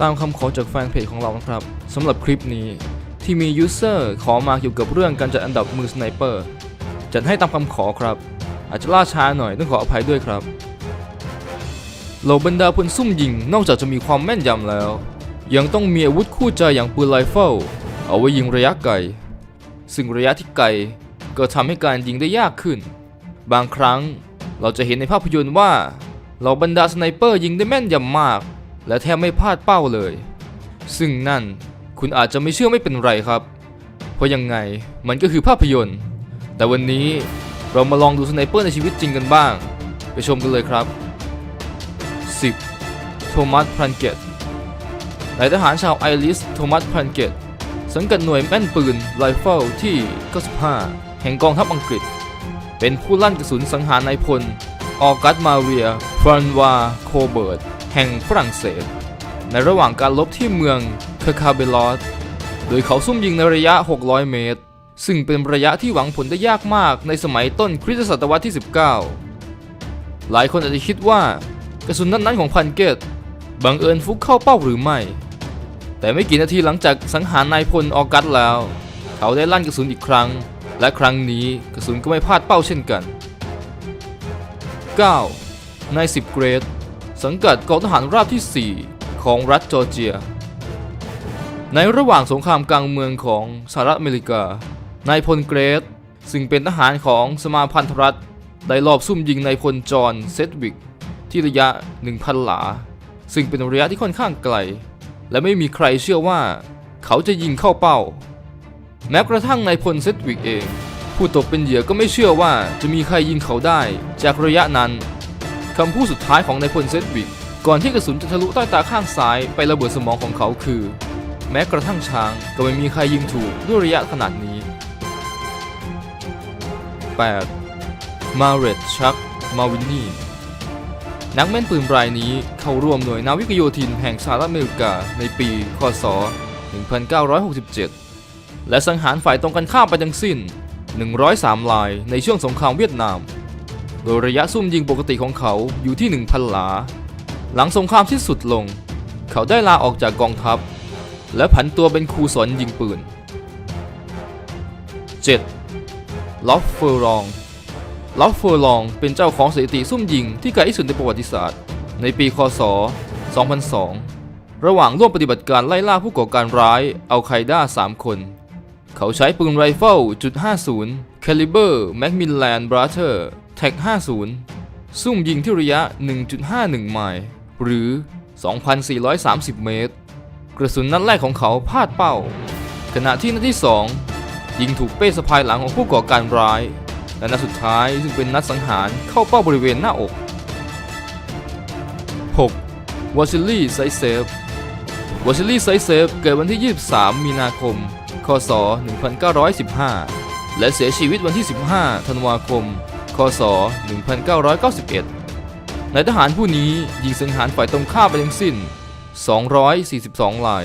ตามคำขอจากแฟนเพจของเรานะครับสำหรับคลิปนี้ที่มียูเซอร์ขอมาเกี่ยวกับเรื่องการจัดอันดับมือสไนเปอร์จัดให้ตามคำขอครับ อาจจะล่าช้าหน่อยต้องขออภัยด้วยครับเหล่าบรรดาพลซุ่มยิงนอกจากจะมีความแม่นยำแล้ว ยังต้องมีอาวุธคู่ใจอย่างปืนไรเฟิลเอาไว้ยิงระยะไกล ซึ่งระยะที่ไกลก็ทำให้การยิงได้ยากขึ้น บางครั้งเราจะเห็นในภาพยนตร์ว่าเหล่าบรรดาสไนเปอร์ยิงได้แม่นยำมาก และแทบไม่พลาดเป้าเลย ซึ่งนั่นคุณอาจจะไม่เชื่อไม่เป็นไรครับ เพราะยังไงมันก็คือภาพยนตร์ แต่วันนี้เรามาลองดูสไนเปอร์ในชีวิตจริงกันบ้าง ไปชมกันเลยครับ 10. โทมัสพรันเกตนายทหารชาวไอริสโทมัสพรันเกตสังกัดหน่วยแม่นปืนไรเฟิลที่ 95 แห่งกองทัพอังกฤษ เป็นผู้ลั่นกระสุนสังหารนายพล ออกัสมาเรียฟรานวา โคเบิร์ต แห่งฝรั่งเศส ในระหว่างการลบที่เมืองคอร์คาเบลอสโดยเขาซุ่มยิงในระยะ 600 เมตร ซึ่งเป็นระยะที่หวังผลได้ยากมากในสมัยต้นคริสตศตวรรษที่ 19 หลายคนอาจจะคิดว่ากระสุนนั้นๆของพันเกตบังเอิญฟุกเข้าเป้าหรือไม่ แต่ไม่กี่นาทีหลังจากสังหารนายพลออกัสแล้ว เขาได้ลั่นกระสุนอีกครั้ง และครั้งนี้กระสุนก็ไม่พลาดเป้าเช่นกัน 9. นาย10เกรด สังกัดกองทหารราบที่ 4 ของรัฐจอร์เจีย ในระหว่างสงครามกลางเมืองของสหรัฐอเมริกานายพลเกรดซึ่งเป็นทหารของสมาพันธรัฐ ได้ลอบซุ่มยิงนายพลจอห์นเซดวิก ที่ระยะ 1,000 หลา ซึ่งเป็นระยะที่ค่อนข้างไกล และไม่มีใครเชื่อว่า เขาจะยิงเข้าเป้า แม้กระทั่งนายพลเซดวิกเอง ผู้ตกเป็นเหยื่อก็ไม่เชื่อว่าจะมีใครยิงเขาได้จากระยะนั้น คำพูดสุดท้ายของนายพลเซดวิกก่อนที่กระสุนจะทะลุใต้ตาข้างซ้ายไประเบิดสมองของเขาคือ แม้กระทั่งช้างก็ไม่มีใครยิงถูกด้วยระยะขนาดนี้ 8. มาเรตชัก มาวินนี่ นักแม่นปืนรายนี้เข้าร่วมหน่วยนาวิกโยธินแห่งสหรัฐอเมริกาในปี คศ 1967 และสังหารฝ่ายตรงกันข้ามไปทั้งสิ้น 103 ลายในช่วงสงครามเวียดนาม โดยระยะซุ่มยิงปกติของเขาอยู่ที่ 1,000 หลา หลังสงครามที่สุดลง เขาได้ลาออกจากกองทัพ และผันตัวเป็นครูสอนยิงปืน 7. ล็อฟเฟอร์ลองล็อฟเฟอร์ลองเป็นเจ้าของสถิติซุ่มยิงที่ไกลที่สุดในประวัติศาสตร์ ในปีคศ 2002 ระหว่างร่วมปฏิบัติการไล่ล่าผู้ก่อการร้ายอัลไคด้า3 คน เขาใช้ปืนไรเฟิลจุด50 Caliber Macmillan Brother Tag 50 ซุ่มยิงที่ระยะ 1.51 ไมล์ หรือ 2,430 เมตร กระสุนนัดแรกของเขาพลาดเป้า ขณะที่นัดที่ 2 ยิงถูกเป้สะพายหลังของผู้ก่อการร้าย และนัดสุดท้ายซึ่งเป็นนัดสังหารเข้าเป้าบริเวณหน้าอก 6. วอชิลลี่ไซเซฟวอชิลลี่ไซเซฟเกิดวันที่ 23 มีนาคม คศ 1915 และเสียชีวิตวันที่ 15 ธันวาคม ศ 1991นายทหารผู้นี้ยิงสังหารฝ่ายตรงข้ามไปทั้งสิ้น 242ลาย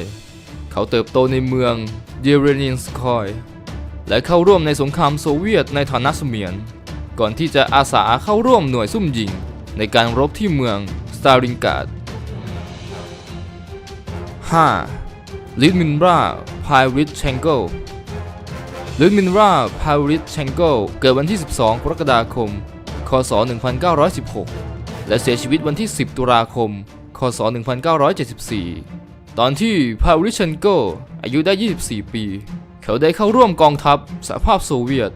เขาเติบโตในเมืองเยเรนินสคอยและเข้าร่วมในสงครามโซเวียตในฐานะเสมียน ก่อนที่จะอาสาเข้าร่วมหน่วยซุ่มยิง ในการรบที่เมืองสตาริงกาด 5. ลิดมินราพายริชเชงโกลิ ดมินราพาริชเชงโกเกิดวันที่ 12 กรกฎาคม คศ 1916 และเสียชีวิตวันที่ 10 ตุลาคม คศ 1974 ตอนที่พาวิชเชนโกอายุได้ 24 ปี เขาได้เข้าร่วมกองทัพสหภาพโซเวียต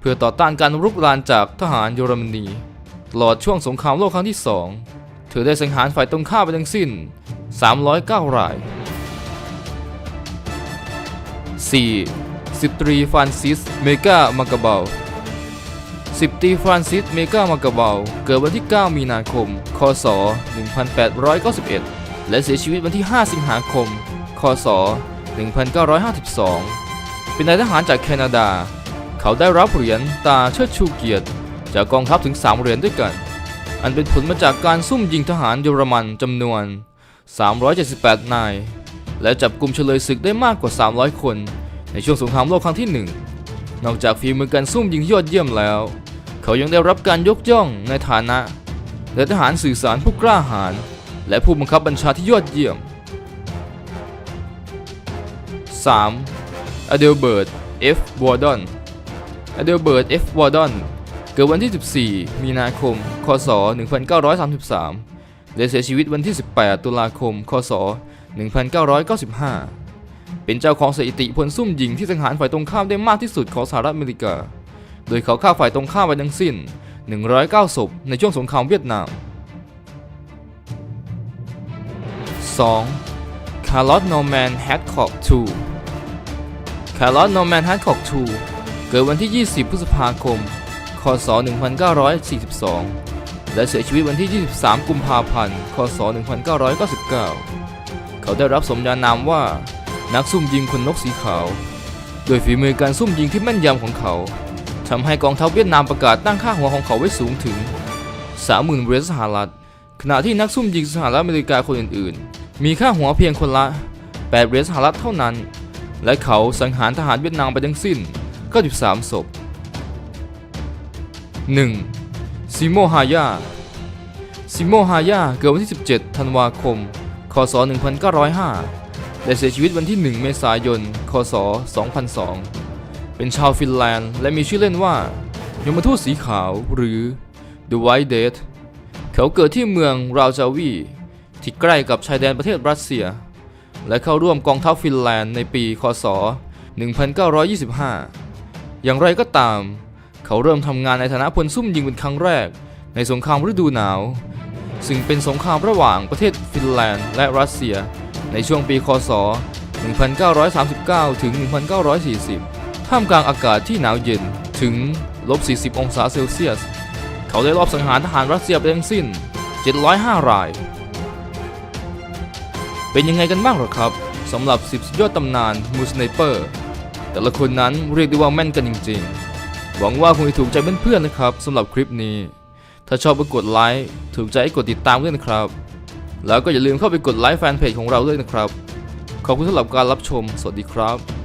เพื่อต่อต้านการรุกรานจากทหารเยอรมนี ตลอดช่วงสงครามโลกครั้งที่ 2 เธอได้สังหารฝ่ายตรงข้ามไปทั้งสิ้น 309 ราย 4. สิบตรีฟรานซิส เมกามากาเบลสิบตรีฟรานซิส เมกามากาเบลเกิดวันที่ 9 มีนาคม คศ 1891 และเสียชีวิตวันที่ 5 สิงหาคม คศ 1952 เป็นนายทหารจากแคนาดา เขาได้รับเหรียญตาเชิดชูเกียรติ จากกองทัพถึง 3 เหรียญด้วยกัน อันเป็นผลมาจากการซุ่มยิงทหารเยอรมันจำนวน 378 นาย และจับกลุ่มเฉลยศึกได้มากกว่า 300 คน ในช่วงสงครามโลกครั้งที่ 1 นอกจากฝีมือการซุ่มยิงยอดเยี่ยมแล้ว เขายังได้รับการยกย่องในฐานะและทหารสื่อสารผู้กล้าหาญและผู้บังคับบัญชาที่ยอดเยี่ยม 3. อเดลเบิร์ต F. วอร์ดอน อเดลเบิร์ต F. วอร์ดอน เกิดวันที่ 14 มีนาคม คศ 1933 และเสียชีวิตวันที่ 18 ตุลาคม คศ 1995 เป็นเจ้าของสถิติพลซุ่มยิงที่สังหารฝ่ายตรงข้ามได้มากที่สุดของสหรัฐอเมริกา โดยเขาฆ่าฝ่ายตรงข้ามไปทั้งสิ้น 109 ศพในช่วงสงครามเวียดนาม 2. คาร์ลอตโนแมนแฮดคอก2คาร์ลอตโนแมนแฮดคอก2เกิดวันที่ 20 พฤษภาคม คศ 1942 และเสียชีวิตวันที่ 23 กุมภาพันธ์ คศ 1999 เขาได้รับสมญานามว่า นักซุ่มยิงคนนกสีขาว โดยฝีมือการซุ่มยิงที่แม่นยำของเขาทำให้กองทัพเวียดนามประกาศตั้งค่าหัวของเขาไว้สูงถึง 30,000เหรียญสหรัฐ ขณะที่นักซุ่มยิงสหรัฐอเมริกาคนอื่นๆ มีค่าหัวเพียงคนละ8เหรียญสหรัฐเท่านั้น และเขาสังหารทหารเวียดนามไปทั้งสิ้น 93 ศพ 1. ซิโมฮายาซิโมฮายาเกิดวันที่ 17 ธันวาคม คศ 1905 และเสียชีวิตวันที่ 1 เมษายน คศ 2002 เป็นชาวฟินแลนด์และมีชื่อเล่นว่ายมทูตสีขาวหรือ The White Death เขาเกิดที่เมืองราจาวี ที่ใกล้กับชายแดนประเทศรัสเซีย และเข้าร่วมกองทัพฟินแลนด์ในปี คศ 1925 อย่างไรก็ตาม เขาเริ่มทำงานในฐานะพลซุ่มยิงเป็นครั้งแรก ในสงครามฤดูหนาว ซึ่งเป็นสงครามระหว่างประเทศฟินแลนด์และรัสเซีย ในช่วงปีคศ 1939 ถึง 1940 ท่ามกลางอากาศที่หนาวเย็นถึงลบ 40 องศาเซลเซียส เขาได้รอบสังหารทหารรัสเซียไปทั้งสิ้น 705 ราย เป็นยังไงกันบ้างหรอครับสำหรับ 10 ยอดตำนานมูสไนเปอร์ แต่ละคนนั้นเรียกได้ว่าแม่นกันจริงๆ หวังว่าคงจะถูกใจเพื่อนๆนะครับสำหรับคลิปนี้ ถ้าชอบก็กดไลค์ ถูกใจก็กดติดตามด้วยนะครับ แล้วก็อย่าลืมเข้าไปกดไลค์แฟนเพจของเราด้วยนะครับ ขอบคุณสำหรับการรับชม สวัสดีครับ